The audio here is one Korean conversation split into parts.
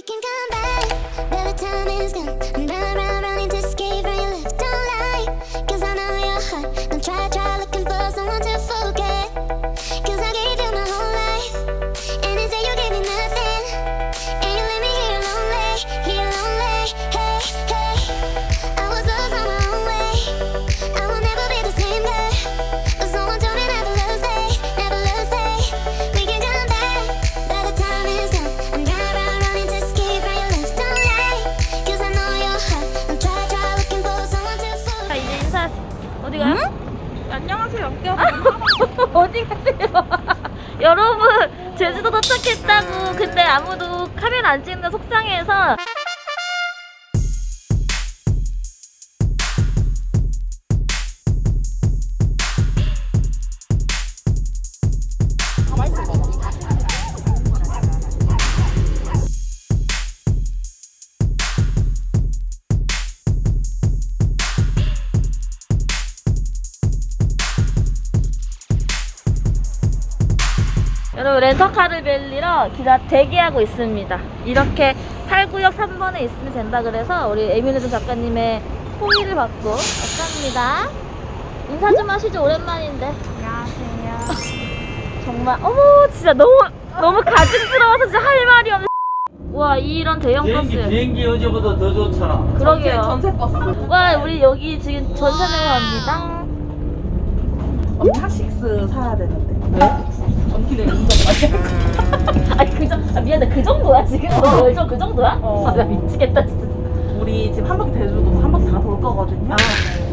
We can come back, but the time is gone. I'm round, round, 아무도 카메라 안 찍는다 속상해서 빌리러 기다 대기하고 있습니다. 이렇게 8구역 3번에 있으면 된다 그래서 우리 에미네드 작가님의 호의를 받고 왔답니다. 인사 좀 하시죠 오랜만인데. 안녕하세요. 정말 어머 진짜 너무 너무 가증스러워서 진짜 할 말이 없네. 와 이런 대형 비행기 버스. 비행기 어제보다 더 좋잖아. 그러게요. 전세 버스. 와 우리 여기 지금 전산에 갑니다. 언니 하식스 사야 되는데. 왜? 전기를 운전 아, 미안해 그 정도야 지금? 어. 왜저 그 정도야? 어. 아, 나 미치겠다 진짜. 우리 지금 한 바퀴 대주도 한 바퀴 다 돌 거거든요. 아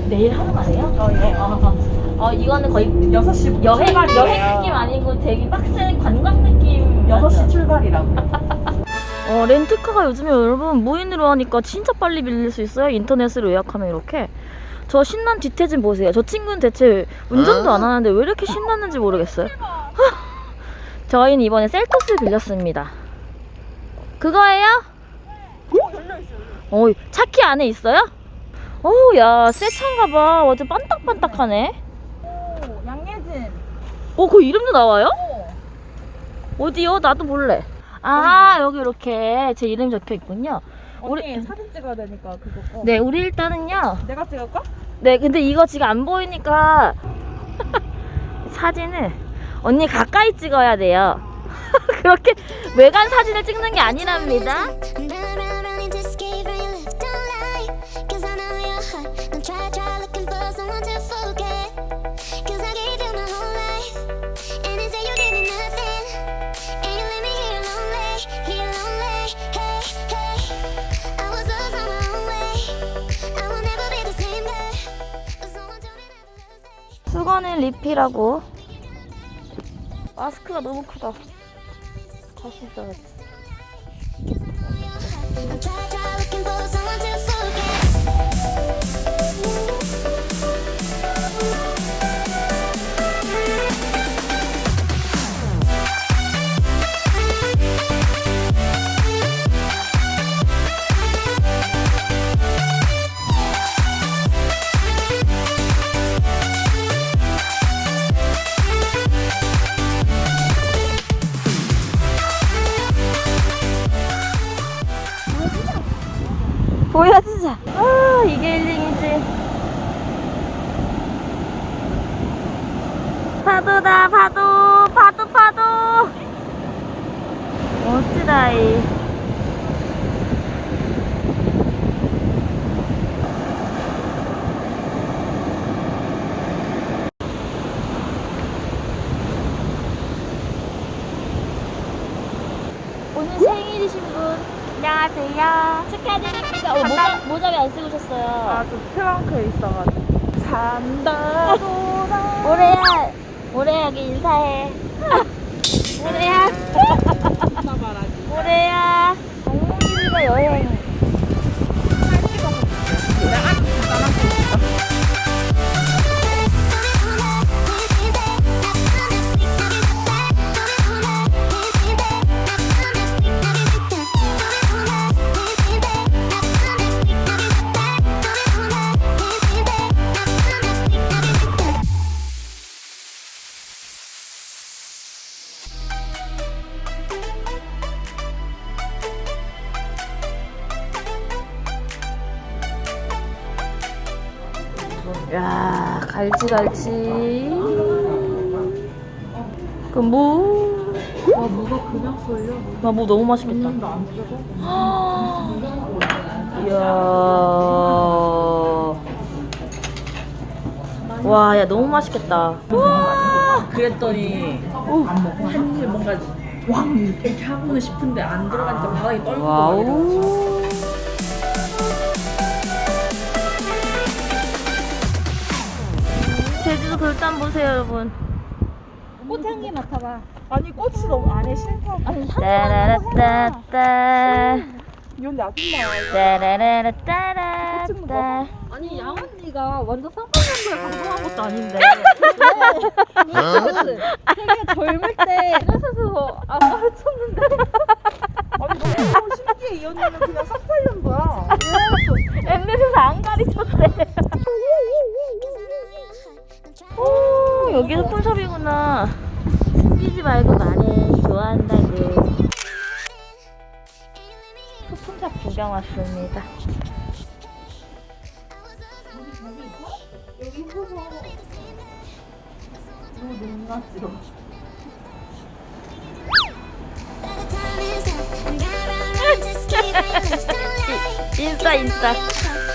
내일 하는 말이에요? 어, 예. 어, 어, 어, 이거는 거의 6시부터 여행 출발이에요. 여행 느낌 아니고 되게 빡센 관광 느낌. 6시 출발이라고. 어 렌트카가 요즘에 여러분 무인으로 하니까 진짜 빨리 빌릴 수 있어요. 인터넷으로 예약하면 이렇게. 저 신난 뒤태진 보세요. 저 친구는 대체 운전도 안 하는데 왜 이렇게 신났는지 모르겠어요. 저희는 이번에 셀토스를 빌렸습니다. 그거예요? 어, 차키 안에 있어요? 어우, 야, 새 차인가 봐. 완전 반딱반딱하네. 오, 양예진. 어, 그 이름도 나와요? 오. 어디요? 나도 볼래. 아, 여기 이렇게 제 이름이 적혀 있군요. 우리- 사진 찍어야 되니까 그거. 어. 네, 우리 일단은요. 내가 찍을까? 네, 근데 이거 지금 안 보이니까 사진을 언니 가까이 찍어야 돼요. 그렇게 외관 사진을 찍는 게 아니랍니다. 수건을 리필하고 마스크가 너무 크다. 다시. Don't 힐링이지. 파도다, 파도, 파도, 파도. 멋지다, 이. 오늘 생일이신 분 안녕하세요. 축하드립니다. 어, 모자, 모자 왜 안 쓰고 오셨어요? 아, 좀 트렁크에 있어가지고. 산다, 돌아. 모래야, 모래야 여기 인사해. 모래야, 모래야. 장모님과 여행. 야 갈치갈치 그 무. 와 무가 그냥 쏠려. 와, 무 너무 맛있겠다. 음? 이야. 와, 야, 너무 맛있겠다. 와. 그랬더니 한입 뭔가 왕 이렇게 하고는 싶은데 안 들어가니까 바닥에 떨고. 와우. 보세요, 여러분. 꽃향기 맡아봐. 아니 꽃이 너무 안에 싫다고. 아니 따라라따따. 이런데 아줌마. 따라라따라따. 아니 양 언니가 완전 쌍방향도에 방송한 것도 아닌데. 되게 젊을 때 그래서 안 가르쳤는데. 아니 너무 신기해 이 언니는 그냥 쌍방향도야. 엠넷에서 안 가르쳤대. From your lust. Don't lie. 인싸, 인싸.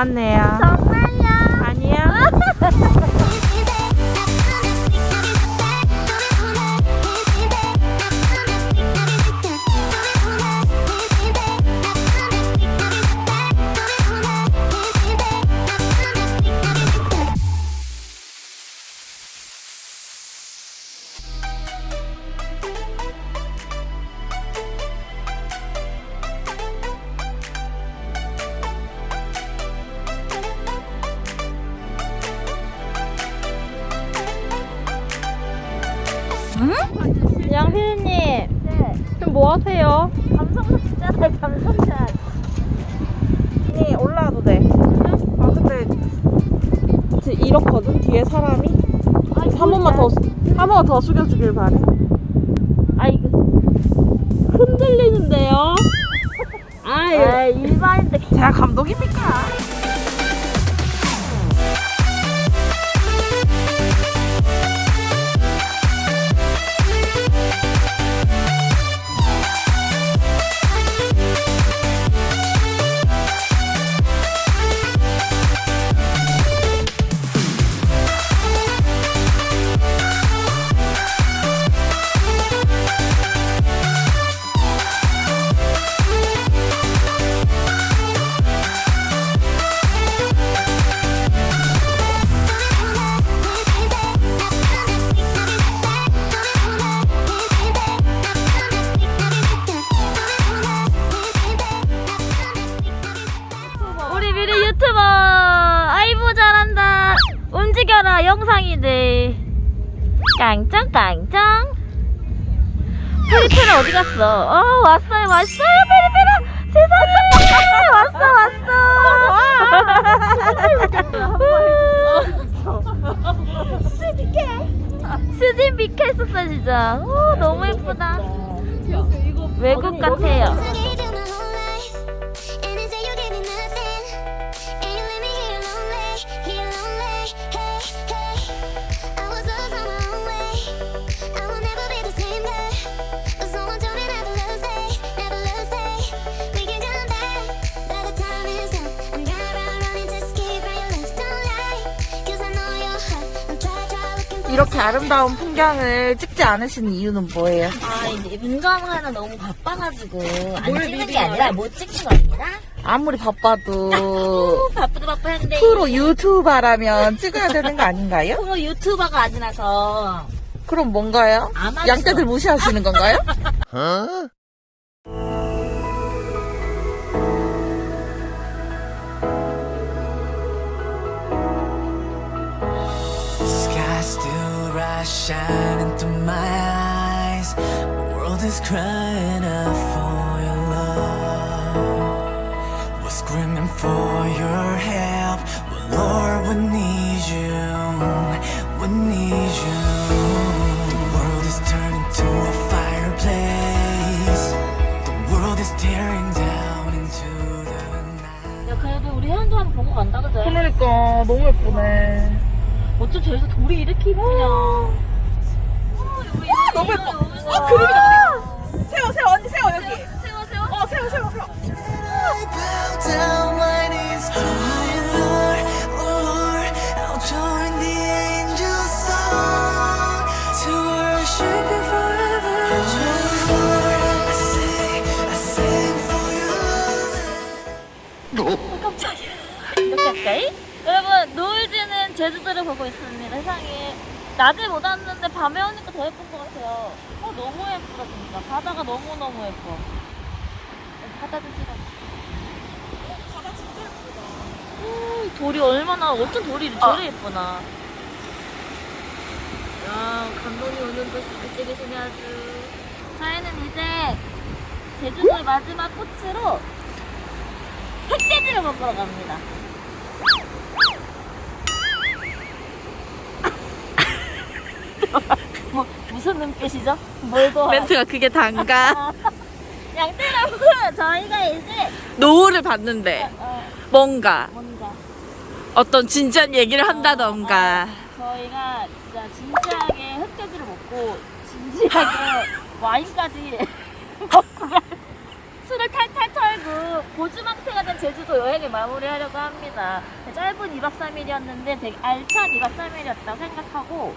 언니 닮았네요. 정말요? 아니야? 지금 뭐 하세요? 감성샷 찍잖아요, 감성샷. 언니 올라와도 돼. 아 근데 지금 이렇거든 뒤에 사람이. 한 번만 더, 한 번만 더 숙여주길 바래. 아, 이거. 흔들리는데요? 아, 아, 일반인데. 제가 감독입니까? 유튜버 아이보 잘한다. 움직여라 영상이들. 깡짱 깡짱. 페리페라 어디 갔어? 어 왔어요 왔어요 페리페라. 세상에 왔어 왔어. 수진 비케 수진 비케 했었어 진짜. 오 너무 예쁘다. 외국 같아요 이렇게 아름다운 풍경을 찍지 않으시는 이유는 뭐예요? 아, 이제 운전하느라 너무 바빠가지고 안 찍는 게 아니라 못 찍는 겁니다. 아무리 바빠도 바쁘다 바쁘한데 프로 유튜버라면 찍어야 되는 거 아닌가요? 프로 유튜버가 아니라서 그럼 뭔가요? 아마추어. 양떼들 무시하시는 건가요? still rise shining through my eyes. The world is crying out for your love. We're screaming for your help. But Lord, we need you. We need you. The world is turning to a fireplace. The world is tearing down into the night. 야 그래도 우리 해안도 한번 보고 간다 그제? 그러니까 너무 예쁘네. 어쩜 저기서 돌이 이렇게 이쁘냐 너무 예뻐. 아, 그림이다, 그림. 세워, 세워, 언니 세워, 여기. 세워 세워 어, 세워, 세워, 세워. 제주도를 보고 있습니다 세상에. 낮에 못 왔는데 밤에 오니까 더 예쁜 것 같아요. 어 너무 예쁘다 진짜. 바다가 너무 너무 예뻐. 바다 좀 찍어. 바다 진짜 예쁘다. 음, 돌이 얼마나 어쩜 돌이 저리 예쁘나. 야 감독이 오늘도 잘 찍으시네 아주. 저희는 이제 제주도의 마지막 코스로 흑돼지를 먹으러 갑니다 뭐, 무슨 눈빛이죠? 뭘 더? 멘트가 그게 단가. 여러분 저희가 이제 노을을 봤는데 어, 뭔가 뭔가 어떤 진지한 얘기를 한다던가. 저희가 진짜 진지하게 흑돼지를 먹고 진지하게 와인까지 먹고 갈- 술을 탈탈 털고 보주망태가 된 제주도 여행을 마무리하려고 합니다. 짧은 2박 3일이었는데 되게 알찬 2박 3일이었다고 생각하고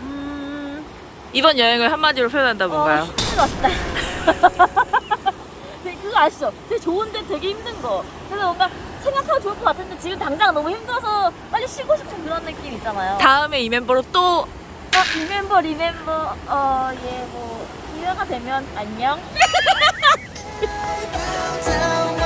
음... 이번 여행을 한마디로 표현한다 뭔가요? 어, 힘들었다. 되게 그거 아시죠? 되게 좋은데 되게 힘든 거. 그래서 뭔가 생각하면 좋을 것 같은데 지금 당장 너무 힘들어서 빨리 쉬고 싶은 그런 느낌 있잖아요. 다음에 이 멤버로 또 어, 리멤버 리멤버 어 예 뭐 기회가 되면 안녕